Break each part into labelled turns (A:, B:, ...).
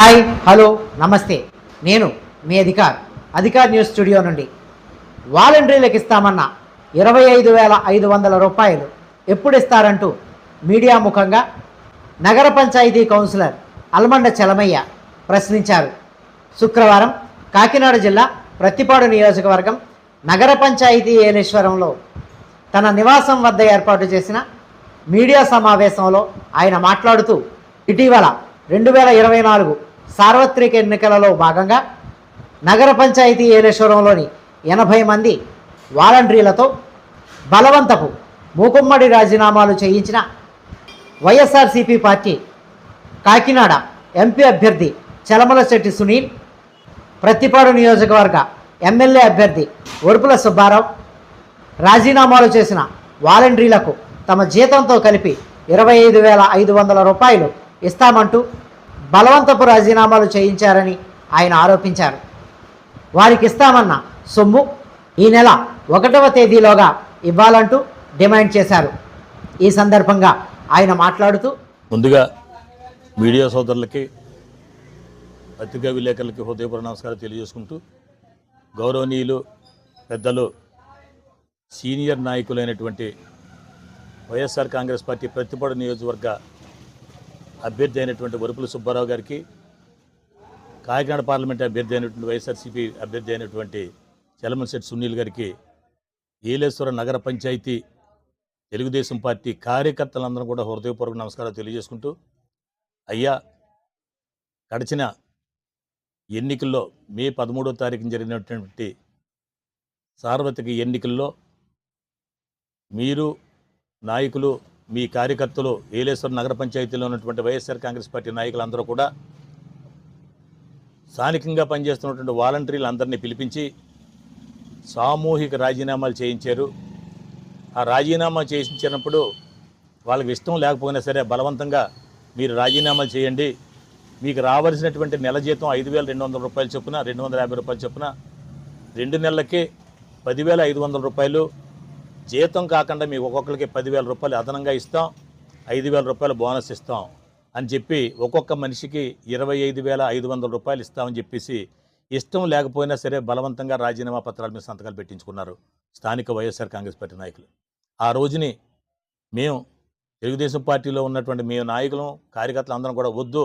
A: Hi hello నమస్తే. నేను మీ అధికార్ అధికార్ news studio నుండి వాలంటీర్లకు ఇస్తామన్న ఇరవై ఐదు వేల ఐదు వందల రూపాయలు ఎప్పుడు ఇస్తారంటూ మీడియా ముఖంగా నగర పంచాయతీ కౌన్సిలర్ అల్మండ చలమయ్య ప్రశ్నించారు. శుక్రవారం కాకినాడ జిల్లా ప్రత్తిపాడు నియోజకవర్గం నగర పంచాయతీ ఏలేశ్వరంలో తన నివాసం వద్ద ఏర్పాటు చేసిన మీడియా సమావేశంలో ఆయన మాట్లాడుతూ ఇటీవల రెండు వేల ఇరవై నాలుగు సార్వత్రిక ఎన్నికలలో భాగంగా నగర పంచాయతీ ఏలేశ్వరంలోని ఎనభై మంది వాలంటీర్లతో బలవంతపు మూకుమ్మడి రాజీనామాలు చేయించిన వైఎస్ఆర్సీపీ పార్టీ కాకినాడ ఎంపీ అభ్యర్థి చలమల శెట్టి సునీల్ ప్రతిపాడు నియోజకవర్గ ఎమ్మెల్యే అభ్యర్థి ఒరుపుల సుబ్బారావు రాజీనామాలు చేసిన వాలంటీర్లకు తమ జీతంతో కలిపి ఇరవై ఐదు వేల ఐదు వందల రూపాయలు ఇస్తామంటూ బలవంతపు రాజీనామాలు చేయించారని ఆయన ఆరోపించారు. వారికి ఇస్తామన్న సొమ్ము ఈ నెల ఒకటవ తేదీలోగా ఇవ్వాలంటూ డిమాండ్ చేశారు. ఈ సందర్భంగా ఆయన మాట్లాడుతూ
B: ముందుగా మీడియా సోదరులకి పత్రికా విలేకరులకి హృదయపూర్వ నమస్కారం తెలియజేసుకుంటూ గౌరవనీయులు పెద్దలు సీనియర్ నాయకులైనటువంటి వైఎస్ఆర్ కాంగ్రెస్ పార్టీ ప్రతిపడ నియోజకవర్గ అభ్యర్థి అయినటువంటి వరుపుల సుబ్బారావు గారికి కాకినాడ పార్లమెంట్ అభ్యర్థి అయినటువంటి వైఎస్ఆర్సీపీ అభ్యర్థి అయినటువంటి చలమశెట్టి సునీల్ గారికి ఏలేశ్వర నగర పంచాయతీ తెలుగుదేశం పార్టీ కార్యకర్తలందరూ కూడా హృదయపూర్వక నమస్కారాలు తెలియజేసుకుంటూ అయ్యా గడిచిన ఎన్నికల్లో మే పదమూడో తారీఖున జరిగినటువంటి సార్వత్రిక ఎన్నికల్లో మీరు నాయకులు మీ కార్యకర్తలు ఏలేశ్వరం నగర పంచాయతీలో ఉన్నటువంటి వైఎస్ఆర్ కాంగ్రెస్ పార్టీ నాయకులందరూ కూడా స్థానికంగా పనిచేస్తున్నటువంటి వాలంటీర్లందరినీ పిలిపించి సామూహిక రాజీనామాలు చేయించారు. ఆ రాజీనామా చేయించినప్పుడు వాళ్ళకి ఇష్టం లేకపోయినా సరే బలవంతంగా మీరు రాజీనామాలు చేయండి. మీకు రావాల్సినటువంటి నెల జీతం ఐదు వేల రెండు వందల రూపాయలు చొప్పున రెండు వందల యాభై రూపాయలు చొప్పున రెండు నెలలకి పదివేల ఐదు వందల రూపాయలు జీతం కాకుండా మీకు ఒక్కొక్కరికి పదివేల రూపాయలు అదనంగా ఇస్తాం ఐదు వేల రూపాయలు బోనస్ ఇస్తాం అని చెప్పి ఒక్కొక్క మనిషికి ఇరవై ఐదు వేల ఐదు వందల రూపాయలు ఇస్తామని చెప్పేసి ఇష్టం లేకపోయినా సరే బలవంతంగా రాజీనామా పత్రాల మీద సంతకాలు పెట్టించుకున్నారు స్థానిక వైఎస్ఆర్ కాంగ్రెస్ పార్టీ నాయకులు. ఆ రోజుని మేము తెలుగుదేశం పార్టీలో ఉన్నటువంటి మేము నాయకులు కార్యకర్తలు అందరం కూడా వద్దు.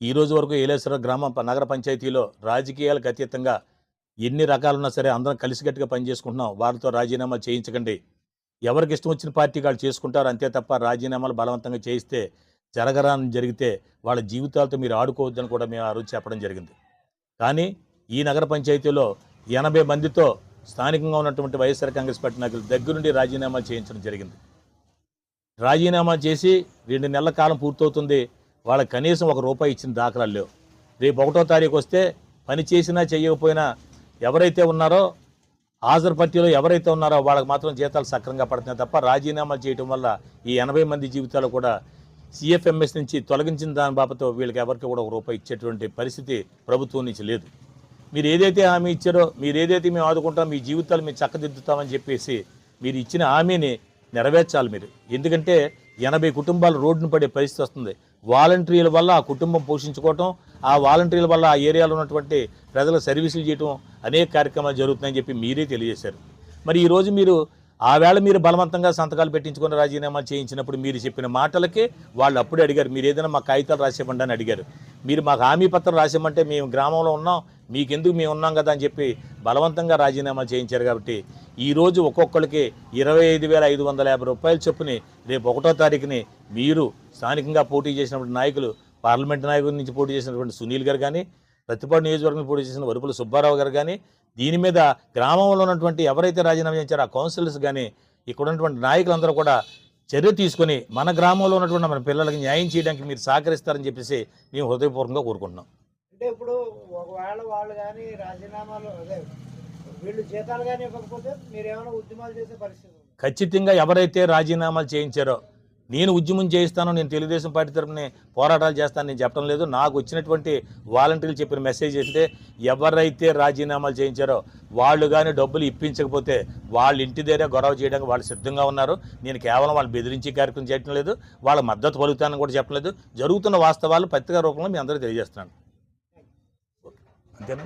B: ఈ రోజు వరకు ఏలేశ్వర గ్రామ నగర పంచాయతీలో రాజకీయాలకు అతీతంగా ఎన్ని రకాలున్నా సరే అందరం కలిసికట్టుగా పనిచేసుకుంటున్నాం వారితో రాజీనామాలు చేయించకండి. ఎవరికి ఇష్టం వచ్చిన పార్టీ వాళ్ళు చేసుకుంటారు. అంతే తప్ప రాజీనామాలు బలవంతంగా చేయిస్తే జరగరాని జరిగితే వాళ్ళ జీవితాలతో మీరు ఆడుకోవద్దని కూడా మేము ఆ రోజు చెప్పడం జరిగింది. కానీ ఈ నగర పంచాయతీలో ఎనభై మందితో స్థానికంగా ఉన్నటువంటి వైఎస్ఆర్ కాంగ్రెస్ పార్టీ నాయకులు దగ్గరుండి రాజీనామా చేయించడం జరిగింది. రాజీనామా చేసి రెండు నెలల కాలం పూర్తవుతుంది. వాళ్ళకి కనీసం ఒక రూపాయి ఇచ్చిన దాఖలాలు లేవు. రేపు ఒకటో తారీఖు వస్తే పని చేసినా చేయకపోయినా ఎవరైతే ఉన్నారో హాజరు పట్టీలో ఎవరైతే ఉన్నారో వాళ్ళకి మాత్రం జీతాలు సక్రమంగా పడుతున్నాయి తప్ప రాజీనామాలు చేయడం వల్ల ఈ ఎనభై మంది జీవితాలు కూడా సిఎఫ్ఎంఎస్ నుంచి తొలగించిన దాని బాబతో వీళ్ళకి ఎవరికి కూడా ఒక రూపాయి ఇచ్చేటువంటి పరిస్థితి ప్రభుత్వం నుంచి లేదు. మీరు ఏదైతే హామీ ఇచ్చారో మీరు ఏదైతే మేము ఆదుకుంటాం మీ జీవితాలు మేము చక్కదిద్దుతామని చెప్పేసి మీరు ఇచ్చిన హామీని నెరవేర్చాలి మీరు. ఎందుకంటే ఎనభై కుటుంబాలు రోడ్డును పడే పరిస్థితి వస్తుంది. వాలంటీర్ల వల్ల ఆ కుటుంబం పోషించుకోవటం ఆ వాలంటీర్ల వల్ల ఆ ఏరియాలో ఉన్నటువంటి ప్రజలకు సర్వీసులు చేయటం అనేక కార్యక్రమాలు జరుగుతున్నాయని చెప్పి మీరే తెలియజేశారు. మరి ఈరోజు మీరు ఆవేళ మీరు బలవంతంగా సంతకాలు పెట్టించుకుని రాజీనామా చేయించినప్పుడు మీరు చెప్పిన మాటలకే వాళ్ళు అప్పుడే అడిగారు. మీరు ఏదైనా మా కాగితాలు రాసేవ్వండి అని అడిగారు. మీరు మాకు హామీ పత్రం రాసేమంటే మేము గ్రామంలో ఉన్నాం మీకెందుకు మేము ఉన్నాం కదా అని చెప్పి బలవంతంగా రాజీనామా చేయించారు కాబట్టి ఈరోజు ఒక్కొక్కరికి ఇరవై ఐదు వేల ఐదు వందల యాభై రూపాయలు చొప్పుని రేపు ఒకటో తారీఖుని మీరు స్థానికంగా పోటీ చేసినటువంటి నాయకులు పార్లమెంట్ నాయకుల నుంచి పోటీ చేసినటువంటి సునీల్ గారు కానీ ప్రతిపాడు నియోజకవర్గం పోటీ చేసిన వరుపుల సుబ్బారావు గారు కానీ దీని మీద గ్రామంలో ఉన్నటువంటి ఎవరైతే రాజీనామా చేశారో ఆ కౌన్సిలర్స్ కానీ ఇక్కడ ఉన్నటువంటి నాయకులందరూ కూడా చర్య తీసుకొని మన గ్రామంలో ఉన్నటువంటి మన పిల్లలకి న్యాయం చేయడానికి మీరు సహకరిస్తారని చెప్పేసి మేము హృదయపూర్వకంగా కోరుకుంటున్నాం.
A: అంటే ఇప్పుడు ఒకవేళ వాళ్ళు కానీ రాజీనామాలు అదే వీళ్ళు జీతాలు కానీ ఇవ్వకపోతే మీరు ఏమైనా ఉద్యమాలు చేసే పరిస్థితి
B: ఖచ్చితంగా ఎవరైతే రాజీనామాలు చేయించారో నేను ఉద్యమం చేయిస్తాను నేను తెలుగుదేశం పార్టీ తరఫున పోరాటాలు చేస్తాను నేను చెప్పడం లేదు. నాకు వచ్చినటువంటి వాలంటీర్లు చెప్పిన మెసేజ్ అయితే ఎవరైతే రాజీనామాలు చేయించారో వాళ్ళు కానీ డబ్బులు ఇప్పించకపోతే వాళ్ళ ఇంటి దగ్గర గొడవ చేయడానికి వాళ్ళు సిద్ధంగా ఉన్నారు. నేను కేవలం వాళ్ళు బెదిరించి కార్యక్రమం చేయడం లేదు వాళ్ళ మద్దతు పలుకుతానని కూడా చెప్పలేదు. జరుగుతున్న వాస్తవాలు పత్రికా రూపంలో మీ అందరూ తెలియజేస్తున్నాను. అంతేనా?